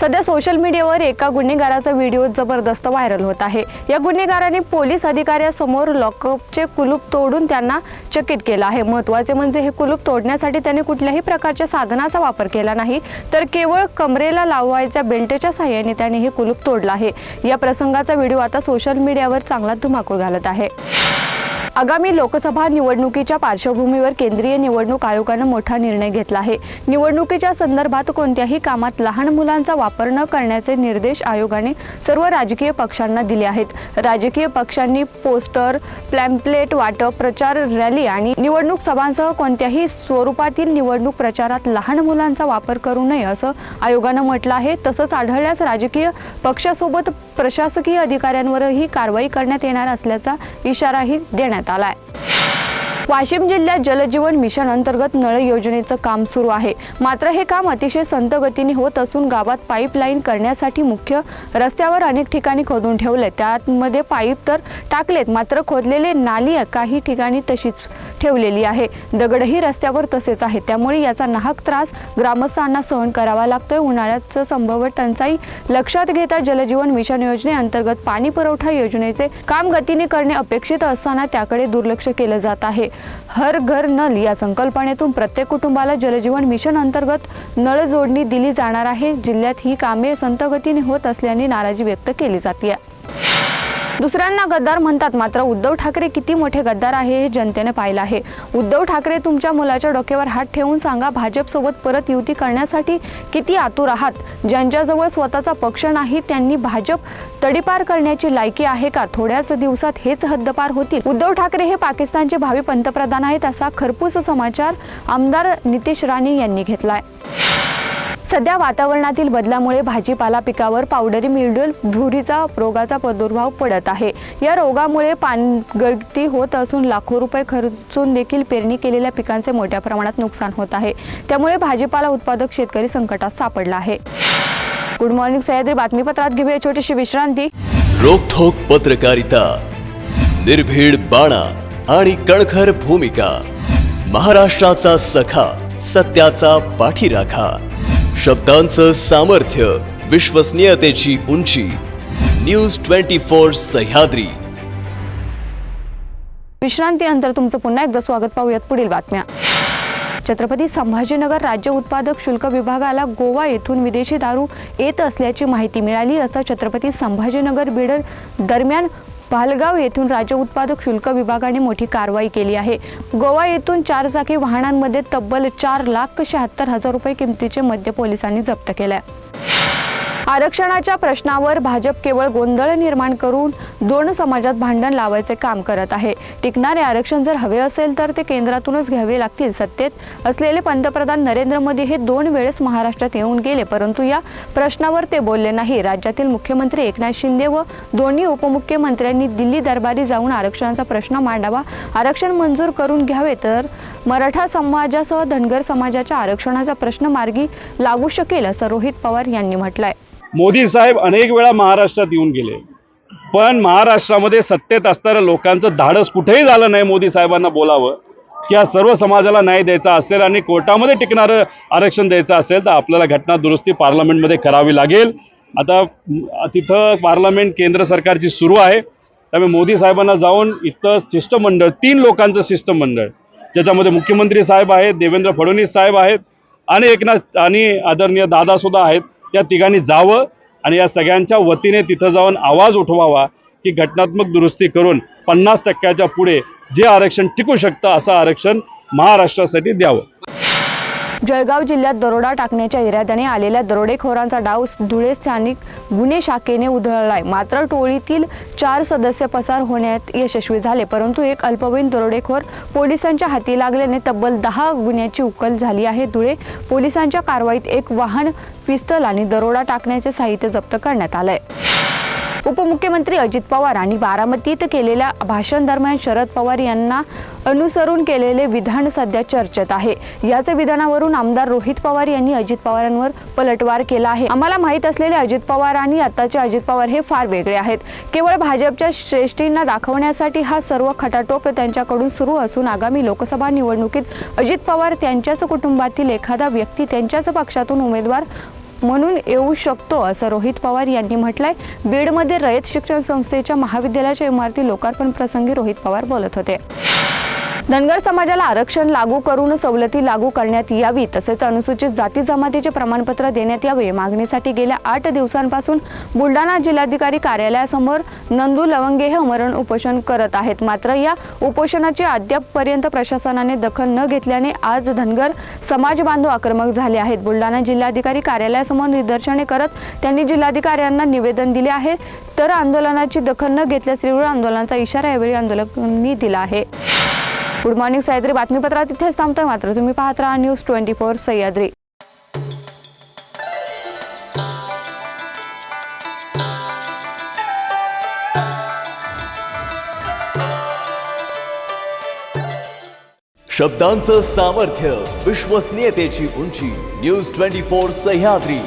सध्या सोशल मीडियावर एका गुन्हेगाराचा व्हिडिओ जबरदस्त व्हायरल होत आहे. या गुन्हेगाराने पोलीस अधिकाऱ्यासमोर लॉकअपचे कुलूप तोडून त्यांना चकित केलं आहे. महत्त्वाचे म्हणजे हे कुलूप तोडण्यासाठी त्याने कुठल्याही प्रकारच्या साधनाचा वापर केला नाही तर केवळ कमरेला लावायच्या बेल्टच्या सहाय्याने त्याने हे कुलूप तोडलं आहे. या प्रसंगाचा व्हिडिओ आता सोशल मीडियावर चांगला धुमाकूळ घालत आहे. आगामी लोकसभा निवडणुकीच्या पार्श्वभूमीवर केंद्रीय निवडणूक आयोगानं मोठा निर्णय घेतला आहे. निवडणुकीच्या संदर्भात कोणत्याही कामात लहान मुलांचा वापर न करण्याचे निर्देश आयोगाने सर्व राजकीय पक्षांना दिले आहेत. राजकीय पक्षांनी पोस्टर प्लॅम्पलेट वाटप प्रचार रॅली आणि निवडणूक सभांसह कोणत्याही स्वरूपातील निवडणूक प्रचारात लहान मुलांचा वापर करू नये असं आयोगानं म्हटलं आहे. तसंच आढळल्यास राजकीय पक्षासोबत प्रशासकीय अधिकाऱ्यांवरही कारवाई करण्यात येणार असल्याचा इशाराही देण्यात आलाय वाशिम जिल्ह्यात जलजीवन मिशन अंतर्गत नळ योजनेचं काम सुरू आहे. मात्र हे काम अतिशय संत गतीने होत असून गावात पाईपलाईन करण्यासाठी मुख्य रस्त्यावर अनेक ठिकाणी खोदून ठेवले त्यामध्ये पाईप तर टाकलेत मात्र खोदलेले नाली काही ठिकाणी तशीच ठेवलेली आहे. दगडही रस्त्यावर तसेच आहे त्यामुळे याचा नाहक त्रास ग्रामस्थांना सहन करावा लागतोय. उन्हाळ्याचं संभाव्य टंचाई लक्षात घेता जलजीवन मिशन योजनेअंतर्गत पाणी पुरवठा योजनेचे काम गतीने करणे अपेक्षित असताना त्याकडे दुर्लक्ष केलं जात आहे. हर घर नल या संकल्पनेतून प्रत्येक कुटुंबाला जलजीवन मिशन अंतर्गत नळ जोडणी दिली जाणार आहे. जिल्ह्यात ही कामे संतगतीने होत असल्याने नाराजी व्यक्त केली जाते दुसऱ्यांना गद्दार म्हणतात मात्र उद्धव ठाकरे किती मोठे गद्दार आहे हे जनतेने पाहिलं आहे. उद्धव ठाकरे तुमच्या मुलाच्या डोक्यावर हात ठेवून सांगा भाजपसोबत परत युती करण्यासाठी किती आतुर आहात? ज्यांच्याजवळ स्वतःचा पक्ष नाही त्यांनी भाजप तडीपार करण्याची लायकी आहे का? थोड्याच दिवसात हेच हद्दपार होतील. उद्धव ठाकरे हे पाकिस्तानचे भावी पंतप्रधान आहेत असा खरपूस समाचार आमदार नितेश राणे यांनी घेतलाय. सध्या वातावरणातील बदलामुळे भाजीपाला पिकावर पावडरी मिल्ड्यूल भुरीचा रोगाचा प्रादुर्भाव पडत आहे. या रोगामुळे पानगळती होत असून लाखो रुपये खर्चून देखील पेरणी केलेल्या पिकांचे मोठ्या प्रमाणात नुकसान होत आहे. त्यामुळे भाजीपाला उत्पादक शेतकरी संकटात सापडला आहे. गुड मॉर्निंग सह्याद्री बातमीपत्रात घेऊया छोटीशी विश्रांती. रोखोक पत्रकारिता निर्भीड बाणा आणि कणखर भूमिका महाराष्ट्राचा सखा सत्याचा पाठीराखा. शब्दांचं सामर्थ्य विश्वसनीयतेची उंची. न्यूज ट्वेंटी फोर सह्याद्री विश्रांतीनंतर तुमचं पुन्हा एकदा स्वागत पाहूयात पुढील बातम्या. छत्रपती संभाजीनगर राज्य उत्पादक शुल्क विभागाला गोवा येथून विदेशी दारू येत असल्याची माहिती मिळाली असता छत्रपती संभाजीनगर बिडर दरम्यान भालगाव येथून राज्य उत्पादक शुल्क विभागाने मोठी कारवाई केली आहे. गोवा येथून चारचाकी वाहनांमध्ये तब्बल चार लाख शहात्तर हजार रुपये किमतीचे मद्य पोलिसांनी जप्त केलाय. आरक्षणाच्या प्रश्नावर भाजप केवळ गोंधळ निर्माण करून दोन समाजात भांडण लावायचे काम करत आहे. टिकणारे आरक्षण जर हवे असेल तर ते केंद्रातूनच घ्यावे लागतील सत्तेत. असलेले पंतप्रधान नरेंद्र मोदी हे दोन वेळेस महाराष्ट्रात येऊन गेले परंतु या प्रश्नावर ते बोलले नाही. राज्यातील मुख्यमंत्री एकनाथ शिंदे व दोन्ही उपमुख्यमंत्र्यांनी दिल्ली दरबारी जाऊन आरक्षणाचा प्रश्न मांडावा. आरक्षण मंजूर करून घ्यावे तर मराठा समाजासह धनगर समाजाच्या आरक्षणाचा प्रश्न मार्गी लागू शकेल असं रोहित पवार यांनी म्हटलंय. मोदी साहेब अनेक वेळा महाराष्ट्रात येऊन गेले. पण महाराष्ट्रामध्ये सत्तेत असणाऱ्या लोकांचं धाडस कुठेही झालं नाही मोदी साहेबांना बोलावं. की या सर्व समाजाला न्याय द्यायचा असेल आणि कोर्टामध्ये टिकणारं आरक्षण द्यायचं असेल तर आपल्याला घटना दुरुस्ती पार्लमेंटमध्ये करावी लागेल. आता तिथं पार्लमेंट केंद्र सरकारची सुरू आहे. त्यामुळे मोदी साहेबांना जाऊन इथं शिष्टमंडळ तीन लोकांचं शिष्टमंडळ ज्याच्यामध्ये मुख्यमंत्री साहेब आहेत देवेंद्र फडणवीस साहेब आहेत आणि एकनाथ आणि आदरणीय दादासुद्धा आहेत त्या तिघांनी जावं. आणि या सगळ्यांच्या वतीने तिथं जाऊन आवाज उठवावा की घटनात्मक दुरुस्ती करून पन्नास टक्क्याच्या पुढे जे आरक्षण टिकू शकतं असं आरक्षण महाराष्ट्रासाठी द्यावं. जळगाव जिल्ह्यात दरोडा टाकण्याच्या इराद्याने आलेल्या दरोडेखोरांचा डाव धुळे स्थानिक गुन्हे शाखेने उधळलाय. मात्र टोळीतील चार सदस्य पसार होण्यात यशस्वी झाले परंतु एक अल्पवयीन दरोडेखोर पोलिसांच्या हाती लागल्याने तब्बल दहा गुन्ह्याची उकल झाली आहे. धुळे पोलिसांच्या कारवाईत एक वाहन पिस्तल आणि दरोडा टाकण्याचे साहित्य जप्त करण्यात आलंय. उपमुख्यमंत्री अजित पवार आणि बारामतीत केलेल्या भाषण दरम्यान शरद पवार यांना अनुसरून केलेले विधान सध्या चर्चेत आहे. याच विधानावरून आमदार रोहित पवार यांनी अजित पवारांवर पलटवार केला आहे. आम्हाला माहीत असलेले अजित पवार आणि आताचे अजित पवार हे फार वेगळे आहेत. केवळ भाजपच्या श्रेष्ठींना दाखवण्यासाठी हा सर्व खटाटोप त्यांच्याकडून सुरू असून आगामी लोकसभा निवडणुकीत अजित पवार त्यांच्याच कुटुंबातील एखादा व्यक्ती त्यांच्याच पक्षातून उमेदवार म्हणून येऊ शकतो असं रोहित पवार यांनी म्हटलंय. बीडमध्ये रयत शिक्षण संस्थेच्या महाविद्यालयाच्या इमारती लोकार्पण प्रसंगी रोहित पवार बोलत होते. धनगर समाजाला आरक्षण लागू करून सवलती लागू करण्यात यावी तसेच अनुसूचित जाती जमातीचे प्रमाणपत्र देण्यात यावे मागणीसाठी गेल्या आठ दिवसांपासून बुलढाणा जिल्हाधिकारी कार्यालयासमोर नंदू लवंगे हे अमरण उपोषण करत आहेत. मात्र या उपोषणाची अद्यापपर्यंत प्रशासनाने दखल न घेतल्याने आज धनगर समाज बांधव आक्रमक झाले आहेत. बुलढाणा जिल्हाधिकारी कार्यालयासमोर निदर्शने करत त्यांनी जिल्हाधिकाऱ्यांना निवेदन दिले आहे. तर आंदोलनाची दखल न घेतल्यास तीव्र आंदोलनाचा इशारा यावेळी आंदोलकांनी दिला आहे. गुड मॉर्निंग सह्याद्री बातमीपत्रात इथेच थांबतोय मात्र. तुम्ही पाहत राहा न्यूज ट्वेंटी फोर सह्याद्री शब्दांचं सामर्थ्य विश्वसनीयतेची उंची. News twenty four Sahyadri